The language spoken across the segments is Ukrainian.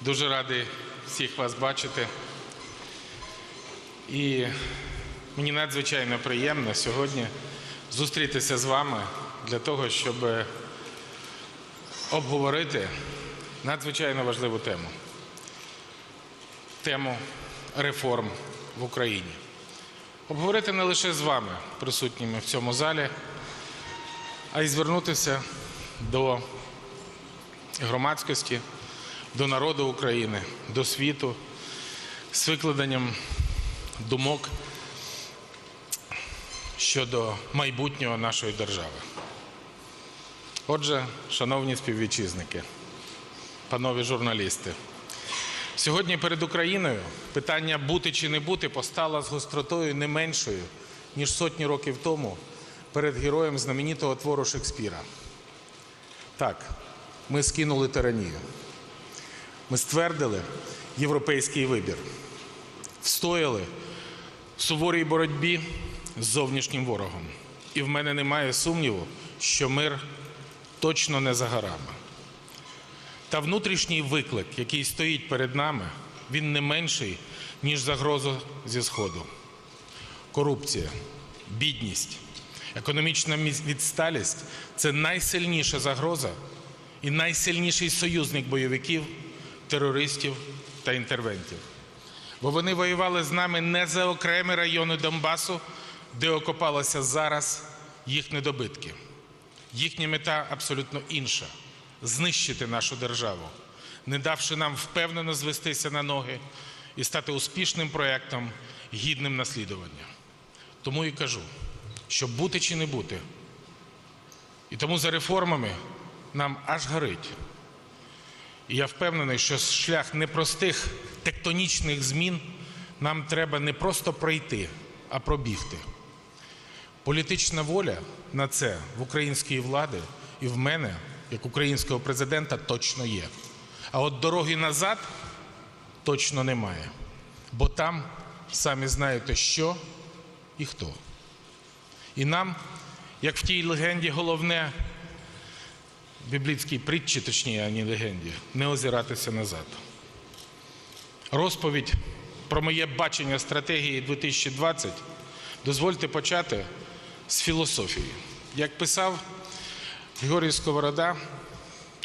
Дуже радий всіх вас бачити. І мені надзвичайно приємно сьогодні зустрітися з вами для того, щоб обговорити надзвичайно важливу тему тему реформ в Україні. Обговорити не лише з вами, присутніми в цьому залі, а й звернутися до громадськості, до народу України, до світу з викладенням думок щодо майбутнього нашої держави. Отже, шановні співвітчизники, панові журналісти, сьогодні перед Україною питання бути чи не бути постало з гостротою не меншою, ніж сотні років тому перед героєм знаменитого твору Шекспіра. Так, ми скинули тиранію. Ми ствердили європейський вибір, встояли в суворій боротьбі з зовнішнім ворогом. І в мене немає сумніву, що мир точно не за горами. Та внутрішній виклик, який стоїть перед нами, він не менший, ніж загроза зі Сходу. Корупція, бідність, економічна відсталість це найсильніша загроза і найсильніший союзник бойовиків, терористів та інтервентів. Бо вони воювали з нами не за окремі райони Донбасу, де окопалися зараз їх недобитки. Їхня мета абсолютно інша знищити нашу державу, не давши нам впевнено звестися на ноги і стати успішним проєктом, гідним наслідування. Тому і кажу, що бути чи не бути. І тому за реформами нам аж горить. Я впевнений, що шлях непростих тектонічних змін нам треба не просто пройти, а пробігти. Політична воля на це в української влади і в мене, як українського президента, точно є. А от дороги назад точно немає. Бо там самі знаєте, що і хто. І нам, як в тій легенді, головне біблійській притчі, точніше, а не легенді, не озиратися назад. Розповідь про моє бачення стратегії 2020 дозвольте почати з філософії. Як писав Георгій Сковорода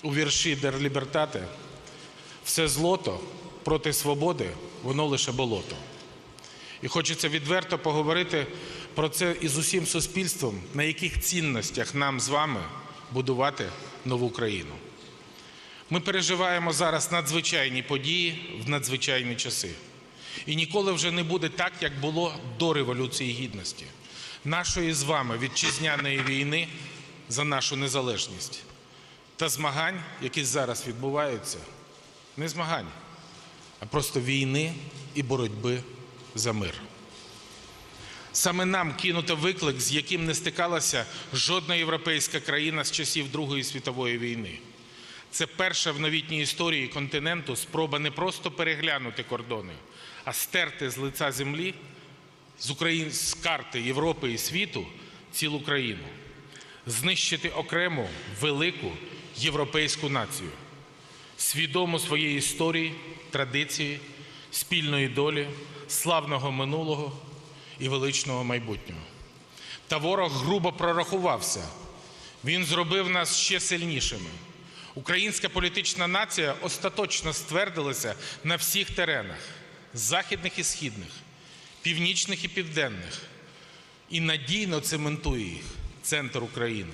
у вірші Дер Лібертате, все злото проти свободи, воно лише болото. І хочеться відверто поговорити про це із усім суспільством, на яких цінностях нам з вами будувати нову країну. Ми переживаємо зараз надзвичайні події в надзвичайні часи. І ніколи вже не буде так, як було до Революції Гідності, нашої з вами вітчизняної війни за нашу незалежність та змагань, які зараз відбуваються, не змагань, а просто війни і боротьби за мир. Саме нам кинуто виклик, з яким не стикалася жодна європейська країна з часів Другої світової війни. Це перша в новітній історії континенту спроба не просто переглянути кордони, а стерти з лиця землі з, Україн... з карти Європи і світу цілу країну, знищити окрему велику європейську націю, свідому своєї історії, традиції, спільної долі, славного минулого і величного майбутнього. Та ворог грубо прорахувався. Він зробив нас ще сильнішими. Українська політична нація остаточно ствердилася на всіх теренах західних і східних, північних і південних, і надійно цементує їх центр України.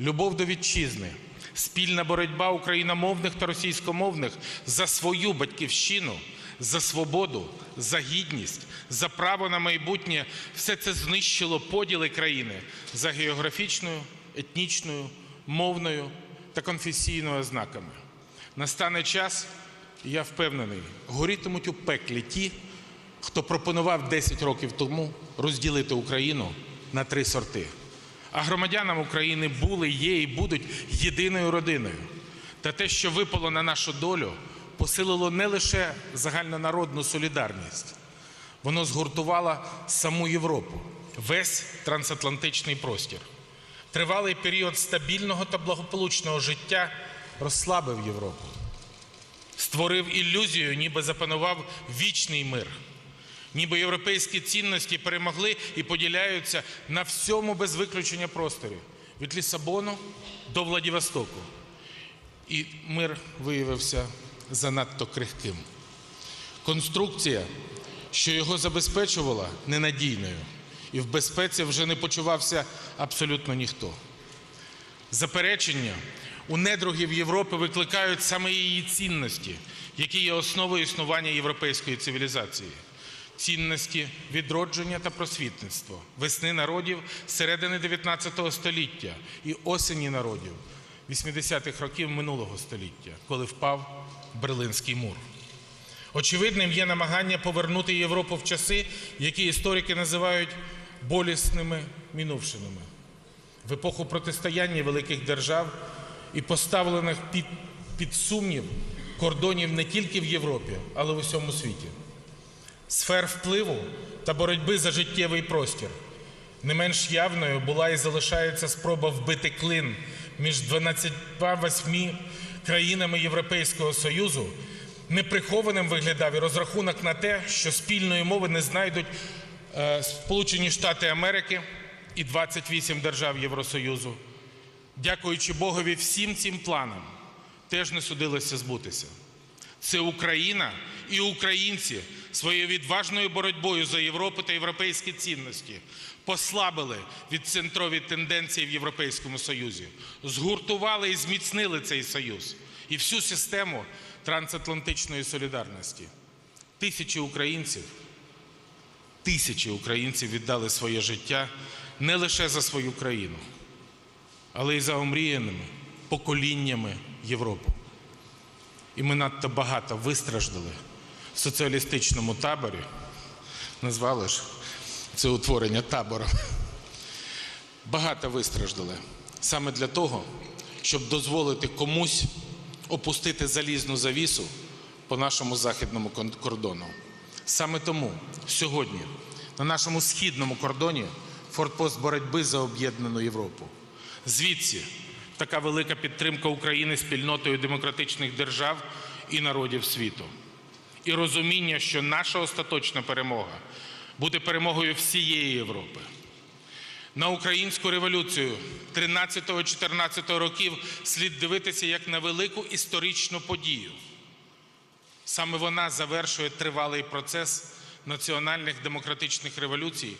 Любов до вітчизни, спільна боротьба україномовних та російськомовних за свою батьківщину, за свободу, за гідність, за право на майбутнє все це знищило поділи країни за географічною, етнічною, мовною та конфесійною ознаками. Настане час, і я впевнений, горітимуть у пеклі ті, хто пропонував 10 років тому розділити Україну на три сорти. А громадянам України були, є і будуть єдиною родиною. Та те, що випало на нашу долю, посилило не лише загальнонародну солідарність, воно згуртувало саму Європу, весь трансатлантичний простір. Тривалий період стабільного та благополучного життя розслабив Європу. створив ілюзію, ніби запанував вічний мир, ніби європейські цінності перемогли і поділяються на всьому без виключення просторі від Лісабону до Владивостоку. І мир виявився занадто крихким. Конструкція, що його забезпечувала, ненадійною, і в безпеці вже не почувався абсолютно ніхто. Заперечення у недругів Європи викликають саме її цінності, які є основою існування європейської цивілізації. Цінності відродження та просвітництва, весни народів середини 19 століття і осені народів 80-х років минулого століття, коли впав Берлинський мур. Очевидним є намагання повернути Європу в часи, які історики називають болісними мінувшинами в епоху протистояння великих держав і поставлених під, під сумнів кордонів не тільки в Європі, але й в усьому світі. Сфер впливу та боротьби за життєвий простір. Не менш явною була і залишається спроба вбити клин між 28 країнами Європейського Союзу. Неприхованим виглядав і розрахунок на те, що спільної мови не знайдуть е, Сполучені Штати Америки і 28 держав Євросоюзу. Дякуючи Богові, всім цим планам теж не судилося збутися. Це Україна і українці своєю відважною боротьбою за Європу та європейські цінності послабили відцентрові тенденції в Європейському Союзі, згуртували і зміцнили цей союз і всю систему трансатлантичної солідарності. Тисячі українців, тисячі українців віддали своє життя не лише за свою країну, але й за омріяними поколіннями Європи. І ми надто багато вистраждали в соціалістичному таборі, назвали ж це утворення табором. Багато вистраждали саме для того, щоб дозволити комусь опустити залізну завісу по нашому західному кордону. Саме тому сьогодні на нашому східному кордоні фортпост боротьби за об'єднану Європу. Звідси така велика підтримка України спільнотою демократичних держав і народів світу. І розуміння, що наша остаточна перемога буде перемогою всієї Європи. На українську революцію 13-14 років слід дивитися як на велику історичну подію. Саме вона завершує тривалий процес національних демократичних революцій,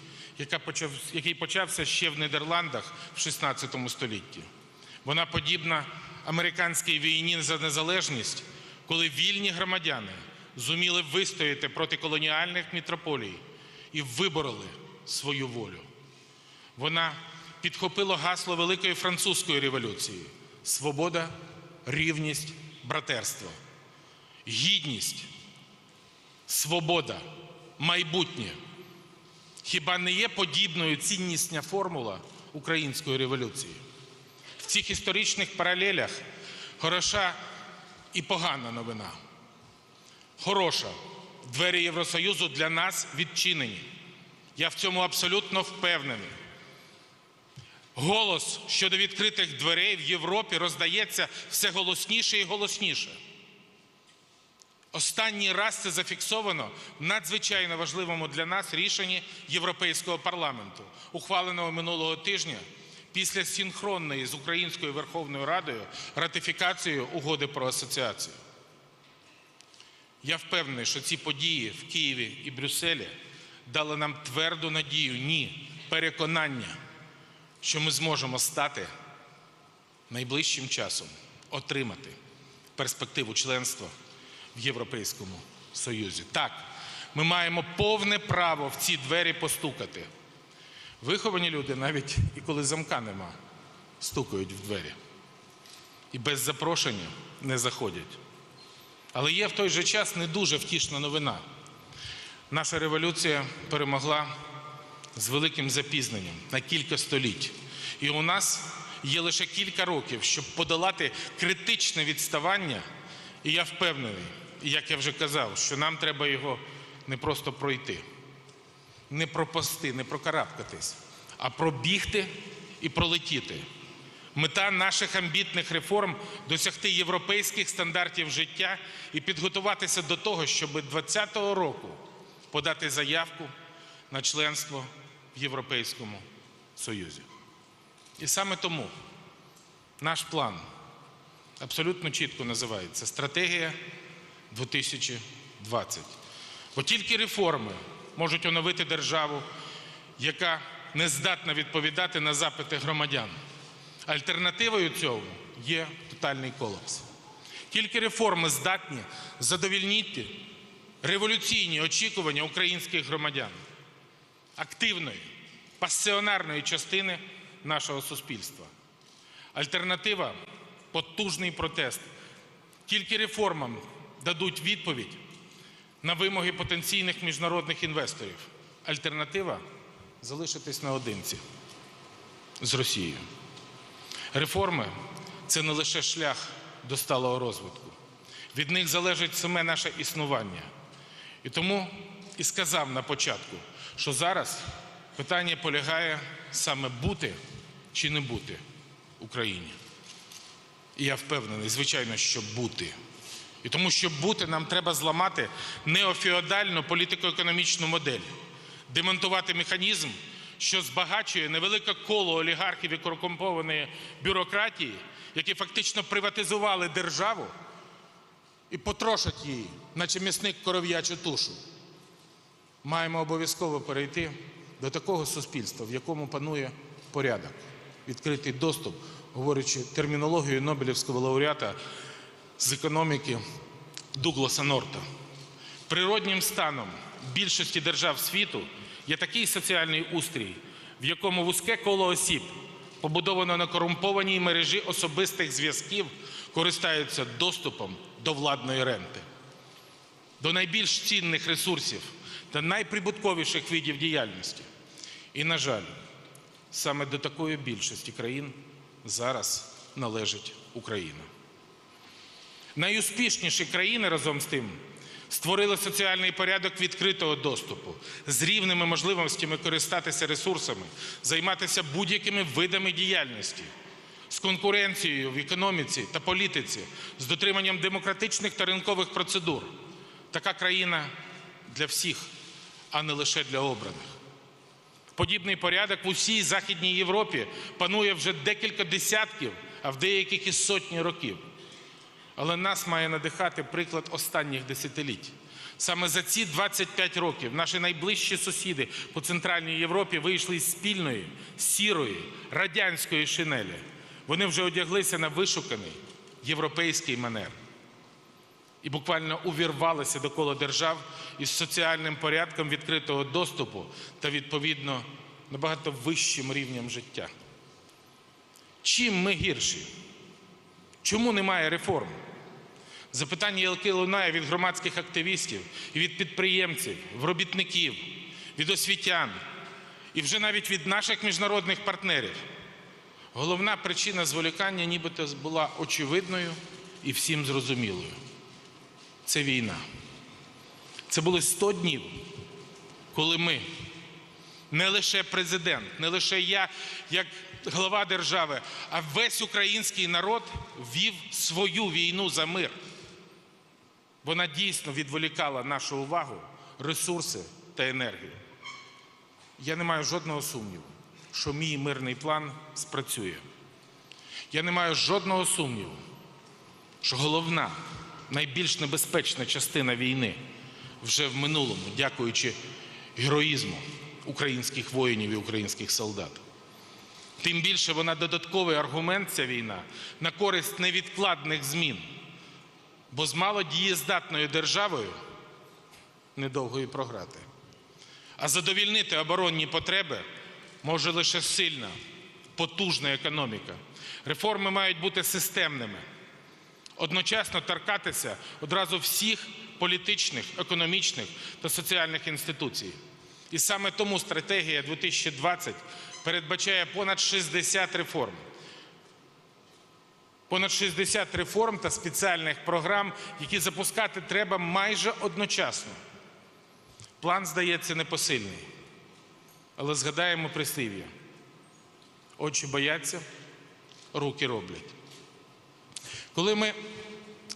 який почався ще в Нідерландах в 16 столітті. Вона подібна американській війні за незалежність, коли вільні громадяни зуміли вистояти проти колоніальних мітрополій і вибороли свою волю. Вона підхопила гасло Великої французької революції: свобода, рівність, братерство, гідність, свобода, майбутнє. Хіба не є подібною ціннісня формула української революції? В цих історичних паралелях хороша і погана новина. Хороша. Двері Євросоюзу для нас відчинені. Я в цьому абсолютно впевнений. Голос щодо відкритих дверей в Європі роздається все голосніше і голосніше. Останній раз це зафіксовано в надзвичайно важливому для нас рішенні Європейського парламенту, ухваленого минулого тижня після синхронної з Українською Верховною Радою ратифікацією угоди про асоціацію. Я впевнений, що ці події в Києві і Брюсселі дали нам тверду надію, ні, переконання, що ми зможемо стати найближчим часом отримати перспективу членства в Європейському Союзі. Так, ми маємо повне право в ці двері постукати. Виховані люди, навіть і коли замка нема, стукають в двері. І без запрошення не заходять. Але є в той же час не дуже втішна новина. Наша революція перемогла з великим запізненням на кілька століть. І у нас є лише кілька років, щоб подолати критичне відставання. І я впевнений, як я вже казав, що нам треба його не просто пройти, не пропасти, не прокарабкатись, а пробігти і пролетіти. Мета наших амбітних реформ досягти європейських стандартів життя і підготуватися до того, щоб 2020 року подати заявку на членство Європейському Союзі. І саме тому наш план абсолютно чітко називається Стратегія 2020. Бо тільки реформи можуть оновити державу, яка не здатна відповідати на запити громадян. Альтернативою цьому є тотальний колапс. Тільки реформи здатні задовільнити революційні очікування українських громадян, активної, пасіонарної частини нашого суспільства. Альтернатива потужний протест. Тільки реформам дадуть відповідь на вимоги потенційних міжнародних інвесторів. Альтернатива залишитись наодинці з Росією. Реформи це не лише шлях до сталого розвитку. Від них залежить саме наше існування. І тому і сказав на початку, що зараз питання полягає саме бути чи не бути Україні. І я впевнений, звичайно, що бути. І тому, щоб бути, нам треба зламати неофеодальну політико-економічну модель, демонтувати механізм, що збагачує невелике коло олігархів і корумпованої бюрократії, які фактично приватизували державу і потрошать її, наче м'ясник коров'ячу тушу. Маємо обов'язково перейти до такого суспільства, в якому панує порядок, відкритий доступ, говорячи термінологією Нобелівського лауреата з економіки Дугласа Норта. Природнім станом більшості держав світу є такий соціальний устрій, в якому вузьке коло осіб, побудовано на корумпованій мережі особистих зв'язків, користаються доступом до владної ренти, до найбільш цінних ресурсів та найприбутковіших видів діяльності. І, на жаль, саме до такої більшості країн зараз належить Україна. Найуспішніші країни разом з тим створили соціальний порядок відкритого доступу з рівними можливостями користатися ресурсами, займатися будь-якими видами діяльності, з конкуренцією в економіці та політиці, з дотриманням демократичних та ринкових процедур. Така країна для всіх, а не лише для обраних. Подібний порядок в усій Західній Європі панує вже декілька десятків, а в деяких і сотні років. Але нас має надихати приклад останніх десятиліть. Саме за ці 25 років наші найближчі сусіди по Центральній Європі вийшли із спільної, сірої, радянської шинелі. Вони вже одяглися на вишуканий європейський манер і буквально увірвалися до кола держав із соціальним порядком відкритого доступу та, відповідно, набагато вищим рівнем життя. Чим ми гірші? Чому немає реформ? Запитання ялки лунає від громадських активістів і від підприємців, робітників, від освітян і вже навіть від наших міжнародних партнерів. Головна причина зволікання нібито була очевидною і всім зрозумілою. Це війна. Це були 100 днів, коли ми, не лише президент, не лише я, як глава держави, а весь український народ вів свою війну за мир. Вона дійсно відволікала нашу увагу, ресурси та енергію. Я не маю жодного сумніву, що мій мирний план спрацює. Я не маю жодного сумніву, що головна, найбільш небезпечна частина війни вже в минулому, дякуючи героїзму українських воїнів і українських солдат. Тим більше вона додатковий аргумент, ця війна, на користь невідкладних змін. Бо з малодієздатною державою недовго і програти. А задовільнити оборонні потреби може лише сильна, потужна економіка. Реформи мають бути системними, одночасно торкатися одразу всіх політичних, економічних та соціальних інституцій. І саме тому стратегія 2020 передбачає понад 60 реформ. Понад 60 реформ та спеціальних програм, які запускати треба майже одночасно. План, здається, непосильний. Але згадаємо прислів'я. Очі бояться, руки роблять. Коли ми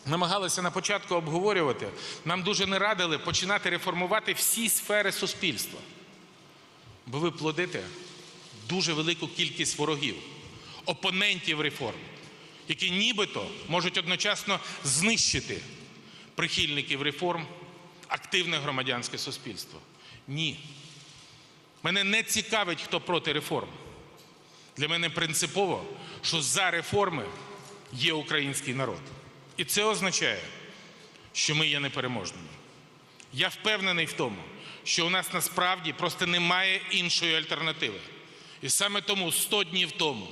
намагалися на початку обговорювати, нам дуже не радили починати реформувати всі сфери суспільства. Бо ви плодите дуже велику кількість ворогів, опонентів реформ, які нібито можуть одночасно знищити прихильників реформ, активне громадянське суспільство. Ні. Мене не цікавить, хто проти реформ. Для мене принципово, що за реформи є український народ. І це означає, що ми є непереможними. Я впевнений в тому, що у нас насправді просто немає іншої альтернативи. І саме тому 100 днів тому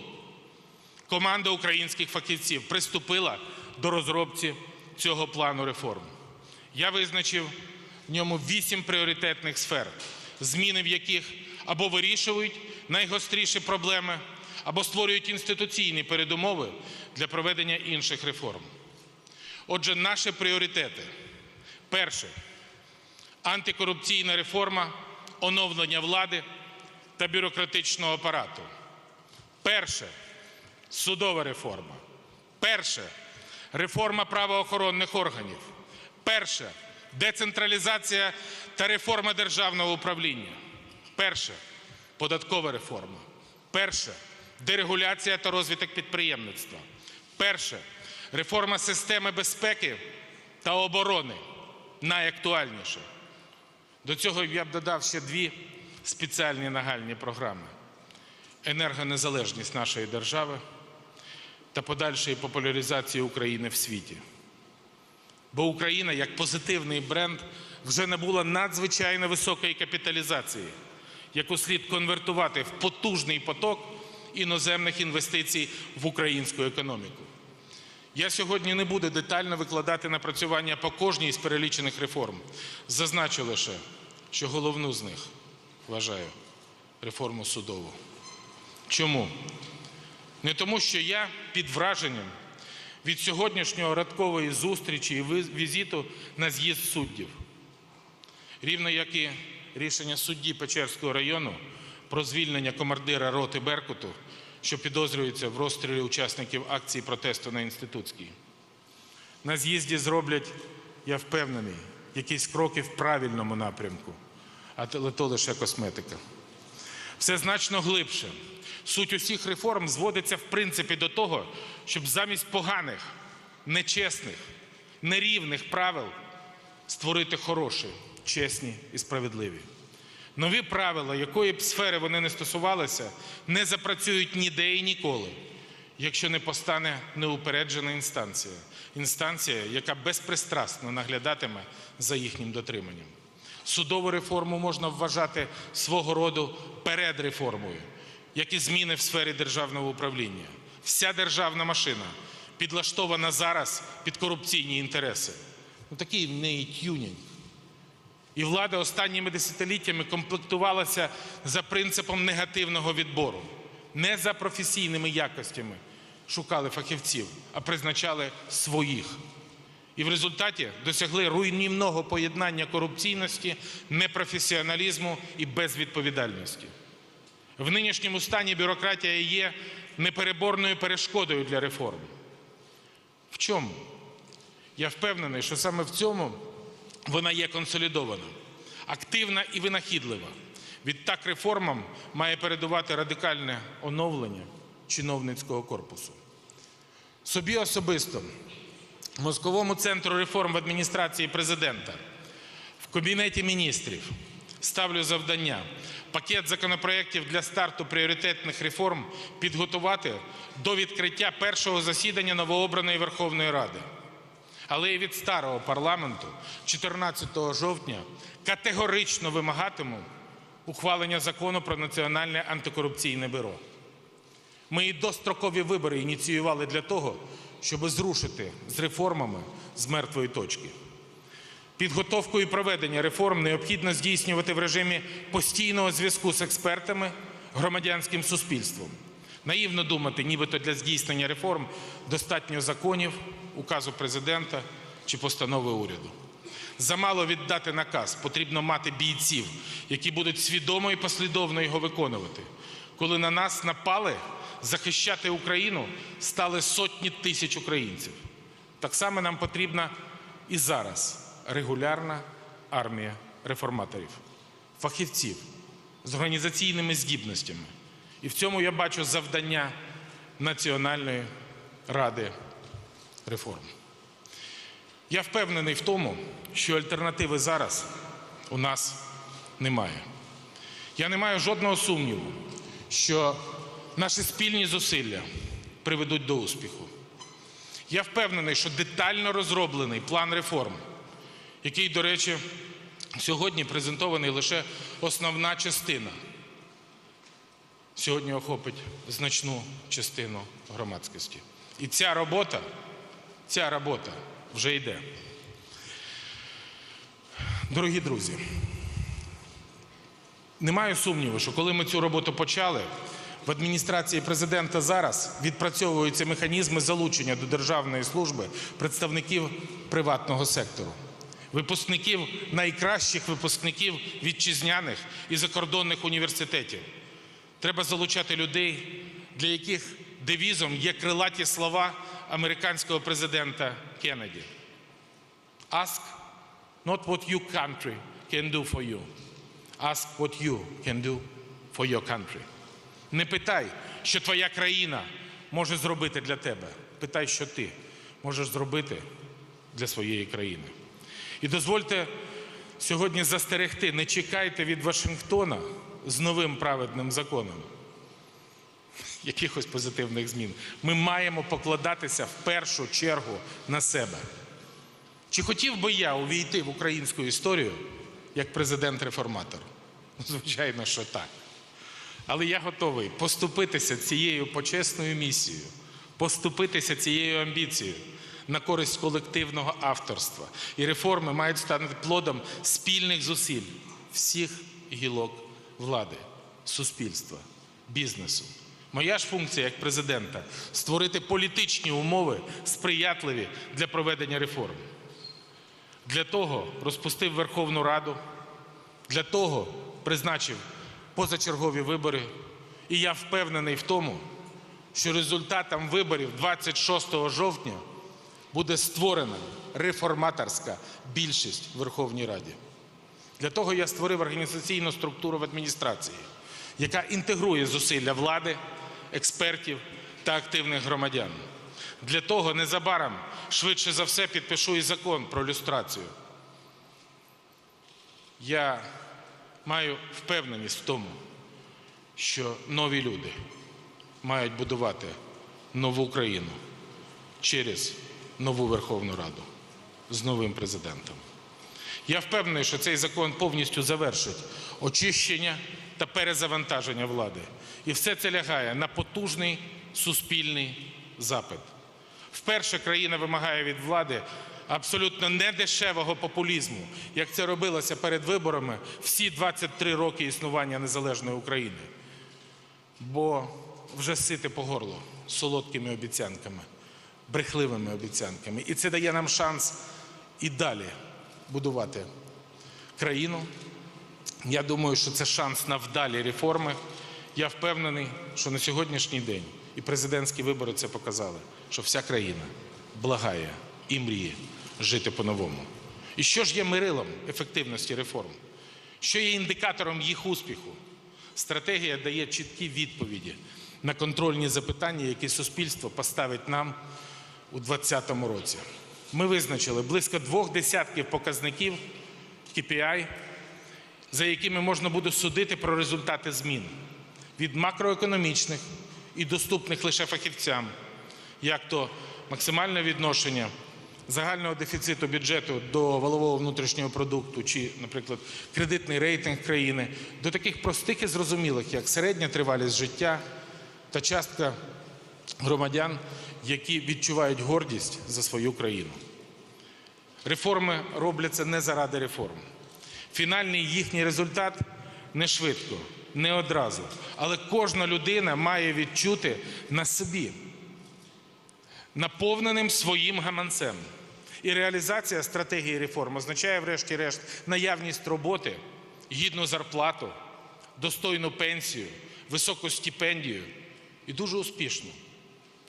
команда українських фахівців приступила до розробки цього плану реформ. Я визначив в ньому вісім пріоритетних сфер, зміни в яких або вирішують найгостріші проблеми, або створюють інституційні передумови для проведення інших реформ. Отже, наші пріоритети. Перше антикорупційна реформа, оновлення влади та бюрократичного апарату. Перше судова реформа. Перше реформа правоохоронних органів. Перше децентралізація та реформа державного управління. Перше податкова реформа. Перше дерегуляція та розвиток підприємництва. Перше реформа системи безпеки та оборони. Найактуальніше. До цього я б додав ще дві спеціальні нагальні програми: енергонезалежність нашої держави та подальшої популяризації України в світі. Бо Україна як позитивний бренд вже набула надзвичайно високої капіталізації, яку слід конвертувати в потужний поток іноземних інвестицій в українську економіку. Я сьогодні не буду детально викладати напрацювання по кожній з перелічених реформ. Зазначу лише, що головну з них вважаю реформу судову. Чому? Не тому, що я під враженням від сьогоднішнього радкової зустрічі і візиту на з'їзд суддів, рівно як і рішення судді Печерського району про звільнення командира роти Беркуту, що підозрюється в розстрілі учасників акції протесту на інститутській. На з'їзді зроблять, я впевнений, якісь кроки в правильному напрямку, але то лише косметика. Все значно глибше. Суть усіх реформ зводиться в принципі до того, щоб замість поганих, нечесних, нерівних правил створити хороші, чесні і справедливі. Нові правила, якої б сфери вони не стосувалися, не запрацюють ніде і ніколи, якщо не постане неупереджена інстанція. Інстанція, яка безпристрасно наглядатиме за їхнім дотриманням. Судову реформу можна вважати свого роду передреформою, як і зміни в сфері державного управління. Вся державна машина підлаштована зараз під корупційні інтереси. Ну, такий в неї тюнінг. І влада останніми десятиліттями комплектувалася за принципом негативного відбору, не за професійними якостями шукали фахівців, а призначали своїх. І в результаті досягли руйнівного поєднання корупційності, непрофесіоналізму і безвідповідальності. В нинішньому стані бюрократія є непереборною перешкодою для реформ. В чому? Я впевнений, що саме в цьому вона є консолідована, активна і винахідлива. Відтак реформам має передувати радикальне оновлення чиновницького корпусу. Собі особисто Мозковому центру реформ в адміністрації президента, в Кабінеті міністрів ставлю завдання пакет законопроєктів для старту пріоритетних реформ підготувати до відкриття першого засідання новообраної Верховної Ради. Але і від старого парламенту 14 жовтня категорично вимагатиму ухвалення закону про Національне антикорупційне бюро. Ми і дострокові вибори ініціювали для того, щоб зрушити з реформами з мертвої точки. Підготовку і проведення реформ необхідно здійснювати в режимі постійного зв'язку з експертами, громадянським суспільством. Наївно думати, нібито для здійснення реформ достатньо законів, указу президента чи постанови уряду. Замало віддати наказ, потрібно мати бійців, які будуть свідомо і послідовно його виконувати. Коли на нас напали, захищати Україну стали сотні тисяч українців. Так само нам потрібна і зараз регулярна армія реформаторів, фахівців з організаційними здібностями. І в цьому я бачу завдання Національної ради реформ. Я впевнений в тому, що альтернативи зараз у нас немає. Я не маю жодного сумніву, що наші спільні зусилля приведуть до успіху. Я впевнений, що детально розроблений план реформ, який, до речі, сьогодні презентований лише основна частина, сьогодні охопить значну частину громадськості. І ця робота, ця робота вже йде. Дорогі друзі, немає сумніву, що коли ми цю роботу почали, в адміністрації президента зараз відпрацьовуються механізми залучення до державної служби представників приватного сектору, випускників найкращих випускників вітчизняних і закордонних університетів. Треба залучати людей, для яких девізом є крилаті слова американського президента Кеннеді. Ask not what your country can do for you. Ask what you can do for your country. Не питай, що твоя країна може зробити для тебе. Питай, що ти можеш зробити для своєї країни. І дозвольте сьогодні застерегти, не чекайте від Вашингтона з новим праведним законом якихось позитивних змін. Ми маємо покладатися в першу чергу на себе. Чи хотів би я увійти в українську історію як президент-реформатор? Ну, Звичайно, що так. Але я готовий поступитися цією почесною місією, поступитися цією амбіцією на користь колективного авторства. І реформи мають стати плодом спільних зусиль всіх гілок влади, суспільства, бізнесу. Моя ж функція як президента створити політичні умови сприятливі для проведення реформ. Для того розпустив Верховну Раду, для того призначив позачергові вибори. І я впевнений в тому, що результатом виборів 26 жовтня буде створена реформаторська більшість в Верховній Раді. Для того я створив організаційну структуру в адміністрації, яка інтегрує зусилля влади, експертів та активних громадян. Для того незабаром, швидше за все, підпишу і закон про люстрацію. Я маю впевненість в тому, що нові люди мають будувати нову країну через нову Верховну Раду з новим президентом. Я впевнений, що цей закон повністю завершить очищення та перезавантаження влади. І все це лягає на потужний суспільний запит. Вперше країна вимагає від влади абсолютно недешевого популізму, як це робилося перед виборами всі 23 роки існування незалежної України. Бо вже сити по горло солодкими обіцянками, брехливими обіцянками. І це дає нам шанс і далі будувати країну. Я думаю, що це шанс на вдалі реформи. Я впевнений, що на сьогоднішній день і президентські вибори це показали, що вся країна благає і мріє жити по-новому. І що ж є мирилом ефективності реформ? Що є індикатором їх успіху? Стратегія дає чіткі відповіді на контрольні запитання, які суспільство поставить нам у 2020 році. Ми визначили близько двох десятків показників KPI, за якими можна буде судити про результати змін від макроекономічних і доступних лише фахівцям, як то максимальне відношення загального дефіциту бюджету до валового внутрішнього продукту, чи, наприклад, кредитний рейтинг країни, до таких простих і зрозумілих, як середня тривалість життя та частка громадян, які відчувають гордість за свою країну. Реформи робляться не заради реформ. Фінальний їхній результат не швидко, не одразу. Але кожна людина має відчути на собі наповненим своїм гаманцем. І реалізація стратегії реформ означає, врешті-решт, наявність роботи, гідну зарплату, достойну пенсію, високу стипендію і дуже успішну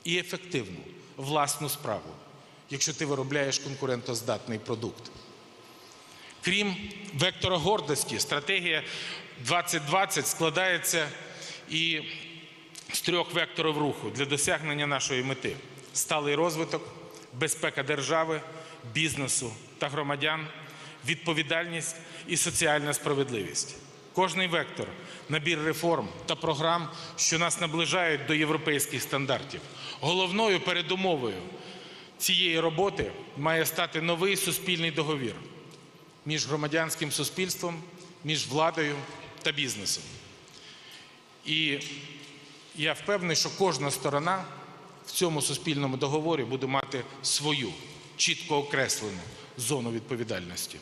і ефективну власну справу, якщо ти виробляєш конкурентоздатний продукт. Крім вектора гордості, стратегія 2020 складається і з трьох векторів руху для досягнення нашої мети: сталий розвиток, безпека держави, бізнесу та громадян, відповідальність і соціальна справедливість. Кожний вектор набір реформ та програм, що нас наближають до європейських стандартів. Головною передумовою цієї роботи має стати новий суспільний договір між громадянським суспільством, між владою та бізнесом. І я впевнений, що кожна сторона в цьому суспільному договорі буде мати свою чітко окреслену зону відповідальності.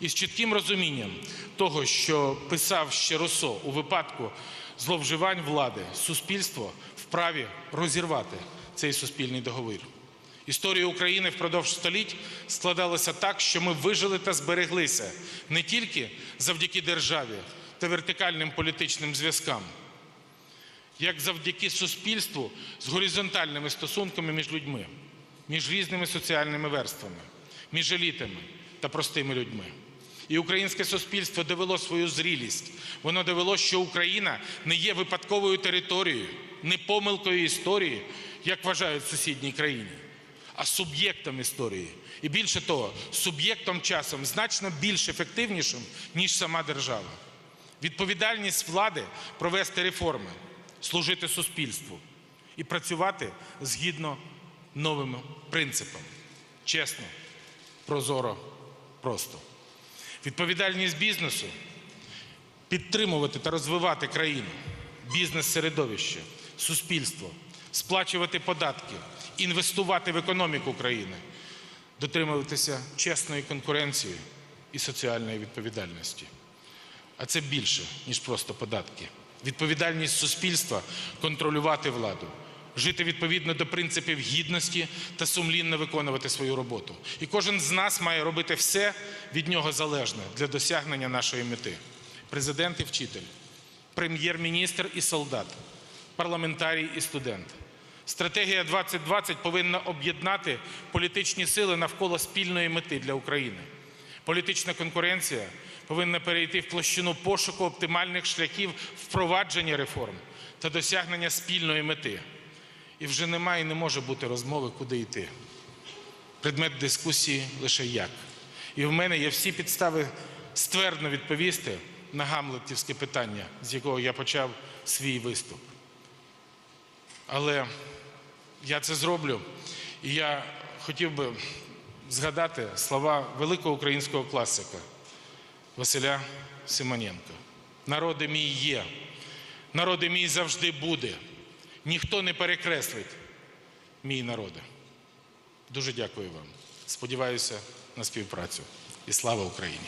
І з чітким розумінням того, що писав ще Руссо, у випадку зловживань влади, суспільство вправі розірвати цей суспільний договір. Історія України впродовж століть складалася так, що ми вижили та збереглися не тільки завдяки державі та вертикальним політичним зв'язкам, як завдяки суспільству з горизонтальними стосунками між людьми, між різними соціальними верствами, між елітами та простими людьми. І українське суспільство довело свою зрілість. Воно довело, що Україна не є випадковою територією, не помилкою історії, як вважають в сусідній країні, а суб'єктом історії. І більше того, суб'єктом часом значно більш ефективнішим, ніж сама держава. Відповідальність влади провести реформи, служити суспільству і працювати згідно новим принципам. Чесно, прозоро, просто. Відповідальність бізнесу підтримувати та розвивати країну, бізнес-середовище, суспільство, сплачувати податки, інвестувати в економіку країни, дотримуватися чесної конкуренції і соціальної відповідальності. А це більше, ніж просто податки. Відповідальність суспільства контролювати владу, жити відповідно до принципів гідності та сумлінно виконувати свою роботу. І кожен з нас має робити все від нього залежне для досягнення нашої мети. Президент і вчитель, прем'єр-міністр і солдат, парламентарій і студент. Стратегія 2020 повинна об'єднати політичні сили навколо спільної мети для України. Політична конкуренція повинна перейти в площину пошуку оптимальних шляхів впровадження реформ та досягнення спільної мети. І вже немає і не може бути розмови, куди йти. Предмет дискусії лише як. І в мене є всі підстави ствердно відповісти на гамлетівське питання, з якого я почав свій виступ. Але я це зроблю, і я хотів би згадати слова великого українського класика Василя Симоненка. Народи мій є, народи мій завжди буде. Ніхто не перекреслить мій народи. Дуже дякую вам. Сподіваюся на співпрацю. І слава Україні!